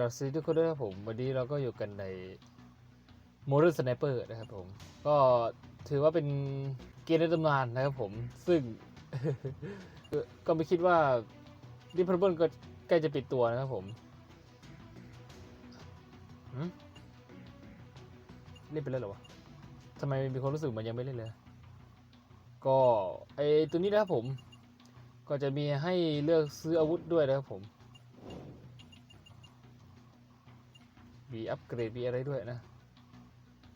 กับซีทุกคนด้วยครับผม วันนี้เราก็อยู่กันใน Modern Sniper นะครับผม ก็ถือว่าเป็นเกมในตำนานนะครับผม ซึ่ง ก็ไม่คิดว่าดิพ a เบิลก็ใกล้จะปิดตัวนะครับผมหืมเล่นไปแล้วเหรอวะทำไมมีความรู้สึกมันยังไม่เล่นเลย ก็ไอตัวนี้นะครับผม ก็จะมีให้เลือกซื้ออาวุธด้วยนะครับผม มีอัปเกรดมีอะไรด้วยนะ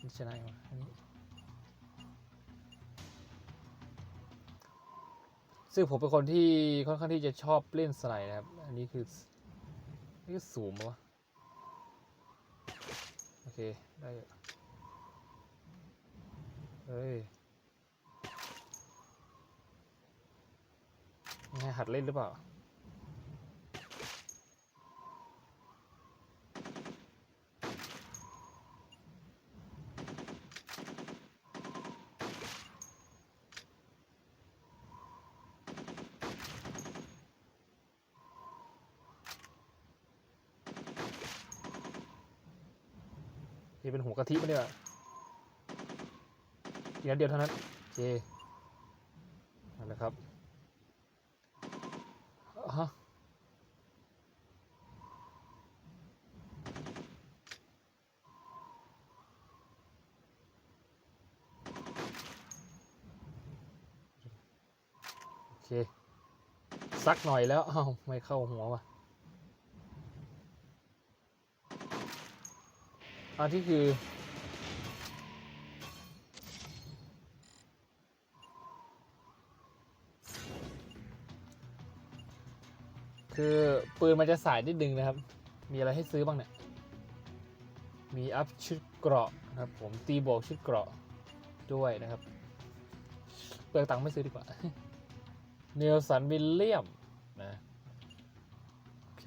นี่ชนะยังวะอันนี้ซึ่งผมเป็นคนที่ค่อนข้างที่จะชอบเล่นสไนด์นะครับ อันนี้คือนี่คือสูงวะโอเค ได้เฮ้ยหัดเล่นหรือเปล่า นี่เป็นหัวกะทิปะเนี่ยอีกนัดเดียวเท่านั้นโอเคนั่นแหละครับอ่าฮะโอเคสักหน่อยแล้วอ้าไม่เข้าหัวว่ะ อันที่คือ คือปืนมันจะสายนิดนึงนะครับ มีอะไรให้ซื้อบ้างเนี่ย มีอัพชุดเกราะนะครับ ผมตีบวกชุดเกราะด้วยนะครับ เปลืองตังค์ไม่ซื้อดีกว่า เนลสันวิลเลียมนะโอเค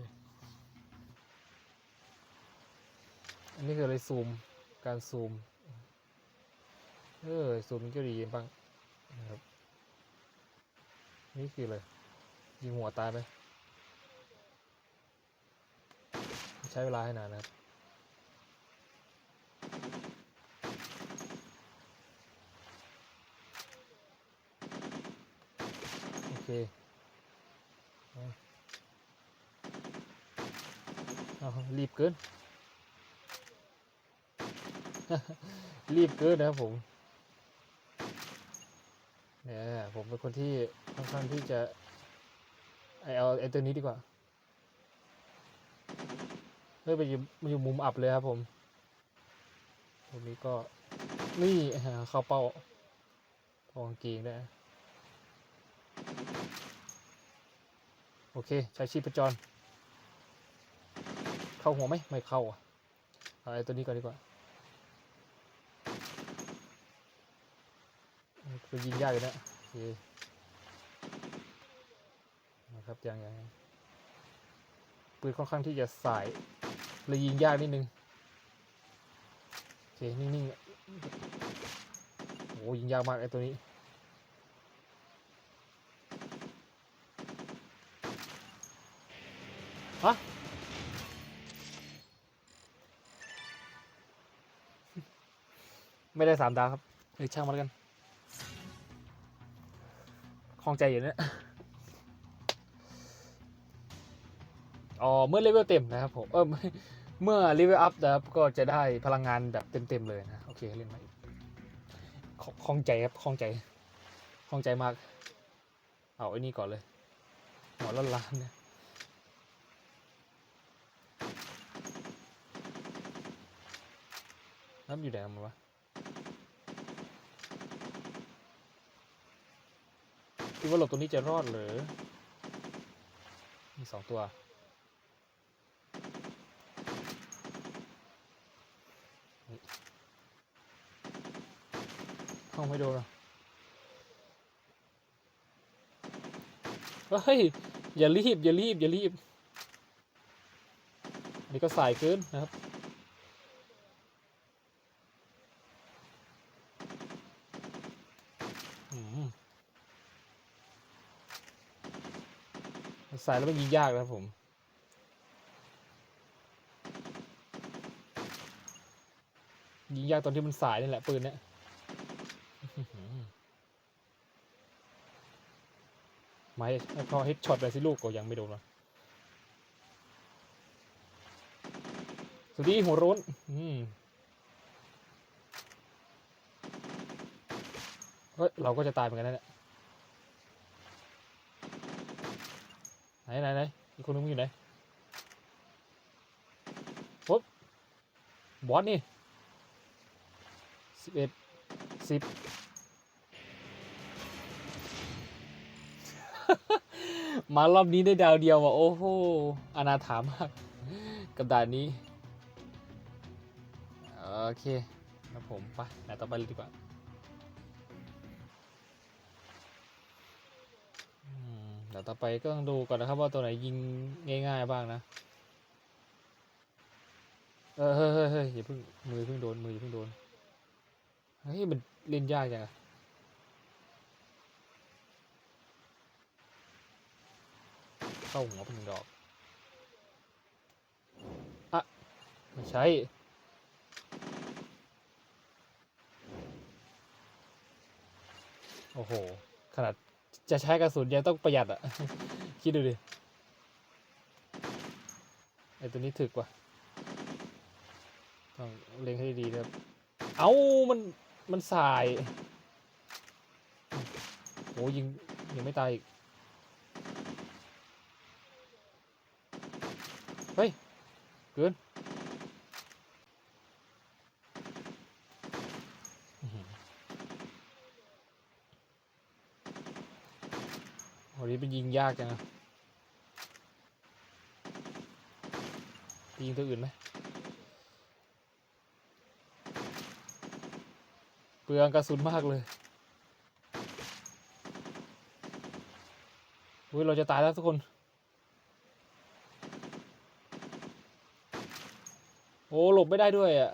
อันนี้คืออะไรซูม การซูม เออ ซูมมันก็ดีบ้างนะครับ นี่คืออะไร ยิงหัวตายไปใช้เวลาให้นานนะครับโอเคเอาเอารีบเกิน รีบเกินนะครับผมเนี่ยผมเป็นคนที่ค่อนข้างที่จะไอเอาไอตัวนี้ดีกว่าเฮ้ยไปอยู่มันอยู่มุมอับเลยครับผมตรงนี้ก็นี่เข้าเป้าพองเกงได้โอเค ใช้ชีพจร เข้าหัวไหมไม่เข้าอะเอาไอ้ตัวนี้ก่อนดีกว่า คือยิงยากอยู่นะโอเคนะครับยังยังปืนค่อนข้างที่จะสายเลยยิงยากนิดนึงโอเคนิ่งๆโอ้ยิงยากมากไอ้ตัวนี้ฮะไม่ได้สามดาวครับเฮ้ยช่างมันกัน คลองใจอยู่เนี่ยอ๋อเมื่อเลเวลเต็มนะครับผมเออเมื่อเลเวลอัพนะครับก็จะได้พลังงานแบบเต็มๆเลยนะ โอเคเล่นมาอีกคล่องใจครับคล่องใจคล่องใจมาก เอาไอ้นี่ก่อนเลยหัวล้านล้านเนี่ยน้ำอยู่ไหนมันวะ คิดว่าหลบตรงนี้จะรอดหรือ มีสองตัว เข้าไม่โดนหรอเฮ้ย อย่ารีบ อย่ารีบ อย่ารีบ อันนี้ก็สายเกินนะครับ สายแล้วมันยิงยากนะครับผม ยิงยากตอนที่มันสายนี่แหละปืนเนี่ยไม่พอฮิตช็อตไปสิลูกก็ยังไม่โดนวะสุดที่หัวรุนอืมเราก็จะตายเหมือนกันนั่นแหละ ไหนไหนอีกคนนึงมันอยู่ไหนปุ๊บบอสนี่สิบเอ็ดสิบมารอบนี้ได้ดาวเดียวว่ะโอ้โหอนาถามาก กับด่านนี้ โอเคนะผมไปด่านต่อไปเลยดีกว่า เดี๋ยวต่อไปก็ต้องดูก่อนนะครับว่าตัวไหนยิงง่ายๆบ้างนะ เออเฮ้ยเฮ้ยเฮ้ยอย่าเพิ่งมือเพิ่งโดนมืออย่าเพิ่งโดน เฮ้ยมันเล่นยากจังเข้าหัวเป็นหนึ่งดอกอะไม่ใช่โอ้โห ขนาด จะใช้กระสุนยังต้องประหยัดอะคิดดูดิไอตัวนี้ถึกว่ะต้องเล็งให้ดีนะครับ เอามัน มันสาย โอ้ยิงยังไม่ตายอีก เฮ้ย เกินอื้อหือ โอ้ยเป็นยิงยากจังอะยิงตัวอื่นไหมเปลืองกระสุนมากเลยอุ้ยเราจะตายแล้วทุกคนโอ้หลบไม่ได้ด้วยอะ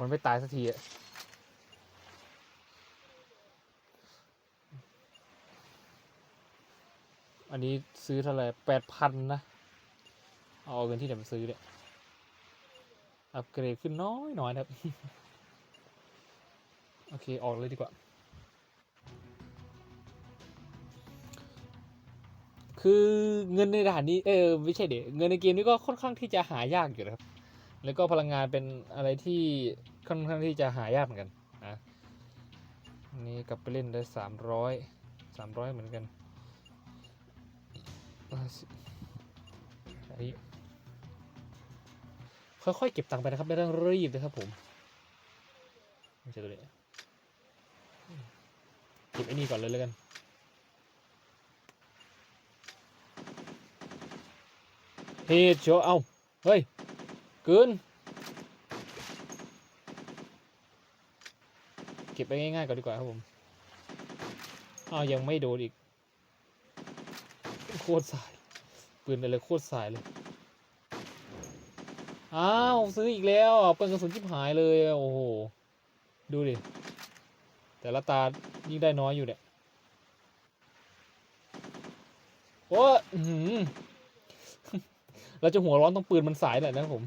มันไม่ตายสักทีอะอันนี้ซื้อเท่าไหร่แปดพันนะ เอาเงินที่ไหนมาซื้อเนี่ย อัปเกรดขึ้นน้อยน้อยนะครับ โอเค ออกเลยดีกว่า คือเงินในด่านนี้ เออ ไม่ใช่เด็เงินในเกมนี้ก็ค่อนข้างที่จะหายากอยู่นะครับ แล้วก็พลังงานเป็นอะไรที่ค่อนข้างที่จะหายากเหมือนกันนะนี่กลับไปเล่นได้สามร้อยสามร้อยเหมือนกันอันนี้ค่อยๆเก็บตังค์ไปนะครับไม่ต้องรีบนะครับผมไม่ใช่ตัวนี้เก็บไอ้นี่ก่อนเลยแล้วกันเฮ้ยโชว์เอาเฮ้ย กินเก็บไปง่ายๆก่อนดีกว่าครับผมอ้าวยังไม่โดนอีก โคตรสาย ปืนอะไรโคตรสายเลย อ้าวซื้ออีกแล้วเปิดกระสุนชิบหายเลย โอ้โห ดูดิ แต่ละตายิ่งได้น้อยอยู่เนี่ย โอ้หือเราจะหัวร้อนต้องปืนมันสายแหละนะผม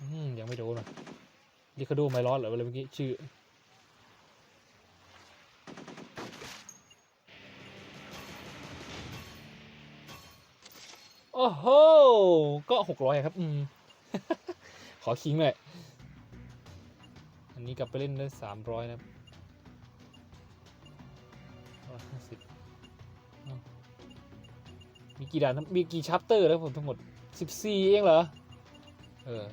อืม ยังไม่โดนอะลิคาโดไมร้อนเหรออะไรเมื่อกี้ชื่อโอ้โห ก็หกร้อยครับ อืม ขอคิงหน่อย อันนี้กลับไปเล่นได้สามร้อยนะครับร้อยห้าสิบมีกี่ด่าน มีกี่ชัปเตอร์แล้วผมทั้งหมดสิบสี่เองเหรอ เออ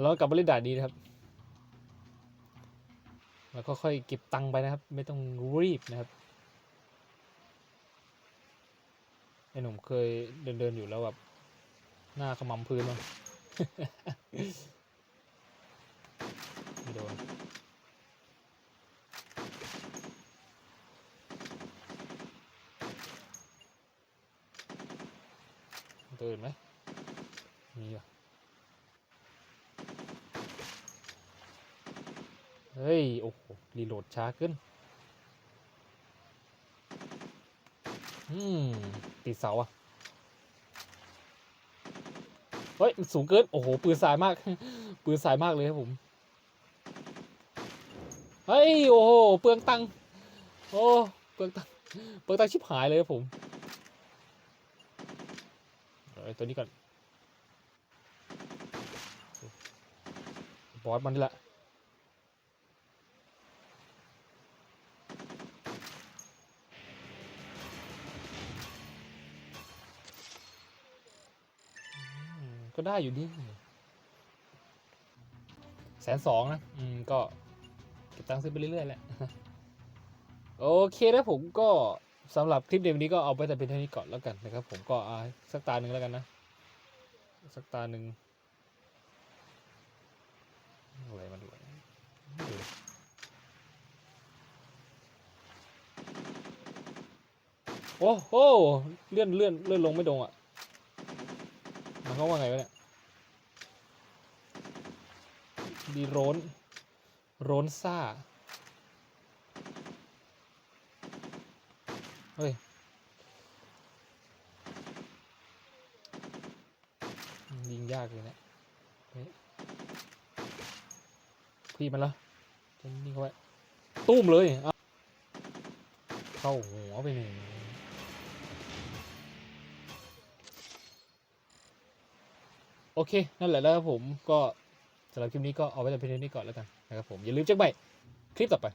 แล้วกลับมาเล่นด่านนี้นะครับ แล้วก็ค่อยเก็บตังค์ไปนะครับ ไม่ต้องรีบนะครับไอ้หนุ่มเคยเดินเดินๆอยู่แล้วแบบหน้าขมำพื้นมั้งไม่โดน ตัวอื่นไหมมีอะ เฮ้ย โอ้โห รีโหลดช้าขึ้น อืม ติดเสาอะเฮ้ย มันสูงเกิน โอ้โห ปืนสายมาก ปืนสายมากเลยครับผม เฮ้ย โอ้โห เปลืองตังโอ้ เปลืองตังเปลืองตังชิบหายเลยครับผมเอาไอ้ตัวนี้ก่อน บอสมันนี่แหละ ก็ได้อยู่ดีแสนสองนะ อืม ก็เก็บตังค์ซื้อไปเรื่อยๆแหละ โอเคนะผมก็สำหรับคลิปเดยววันนี้ก็เอาไปแต่เป็นเท่านี้ก่อนแล้วกันนะครับ ผมก็อาสักตาหนึ่งแล้วกันนะ สักตาหนึ่งอะไรมันด้วยไม่ดูโอ้โหเลื่อนเลื่อนเลื่อนลงไม่ลงอะ มันเขาว่าไงวะเนี่ย ดีโรนโรนซ่า เฮ้ย ยิงยากเลยเนะเฮ้ยพี่มันละจะนี่เขาไว้ตุ้มเลยเอาเข้าหัวไปหนึ่ง อเค นั่นแหละแล้วครับผมก็สำหรับคลิปนี้ก็เอาไว้แต่เพียงเท่านี้ก่อนแล้วกันนะครับผมอย่าลืมเช็คใหม่คลิปต่อไป